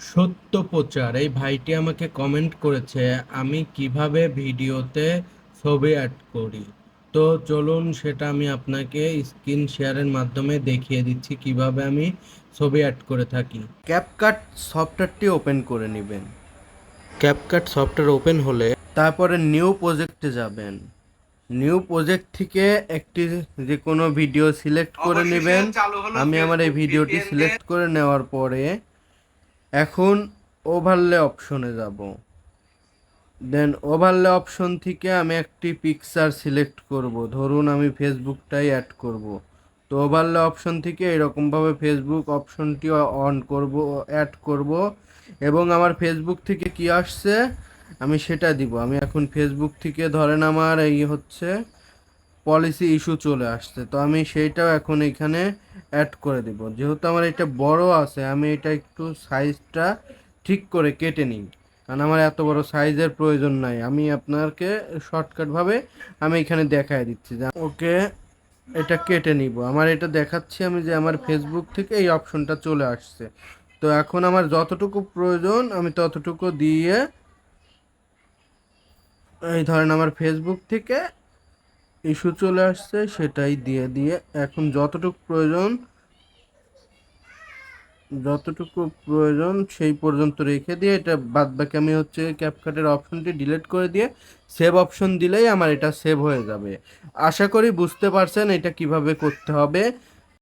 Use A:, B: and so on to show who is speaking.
A: সত্য প্রচার। এই ভাইটি আমাকে কমেন্ট করেছে আমি কীভাবে ভিডিওতে ছবি অ্যাড করি? তো চলুন সেটা আমি আপনাকে স্ক্রিন শেয়ারের মাধ্যমে দেখিয়ে দিচ্ছি কীভাবে আমি ছবি অ্যাড করে থাকি। ক্যাপকাট সফটওয়্যারটি ওপেন করে নেবেন। ক্যাপকাট সফটওয়্যার ওপেন হলে তারপরে নিউ প্রজেক্টে যাবেন। নিউ প্রজেক্ট থেকে একটি যে কোনো ভিডিও সিলেক্ট করে নেবেন। আমি আমার এই ভিডিওটি সিলেক্ট করে নেওয়ার পরে এখন ওভারলে অপশনে যাব। দেন ওভারলে অপশন থেকে আমি একটি পিকচার সিলেক্ট করব। ধরুন আমি ফেসবুকটাই অ্যাড করব। তো ওভারলে অপশন থেকে এরকমভাবে ফেসবুক অপশনটি অন করব অ্যাড করব এবং আমার ফেসবুক থেকে কি আসছে? আমি সেটা দিব। আমি এখন ফেসবুক থেকে ধরেন আমার এই হচ্ছে পলিসি ইস্যু চলে আসছে। তো আমি সেইটাও এখন এখানে অ্যাড করে দেব। যেহেতু আমার এটা বড় আছে, আমি এটা একটু সাইজটা ঠিক করে কেটে নিই। কারণ আমার এত বড় সাইজের প্রয়োজন নাই। আমি আপনাকে শর্টকাটভাবে আমি এখানে দেখায় দিচ্ছি। ওকে, এটা কেটে নিব। আমার এটা দেখাচ্ছি আমি যে আমার ফেসবুক থেকে এই অপশনটা চলে আসছে। তো এখন আমার যতটুকু প্রয়োজন, আমি ততটুকু দিয়ে এই ধরেন আমার ফেসবুক থেকে ইস্যু চলে আসছে, সেটাই দিয়ে দিয়ে এখন যতটুকু প্রয়োজন যতটুকু প্রয়োজন সেই পর্যন্ত রেখে দিয়ে এটা বাদ বাকি আমি হচ্ছে ক্যাপকাটের অপশনটি ডিলিট করে দিয়ে সেভ অপশন দিলেই আমার এটা সেভ হয়ে যাবে। আশা করি বুঝতে পারছেন এটা কীভাবে করতে হবে।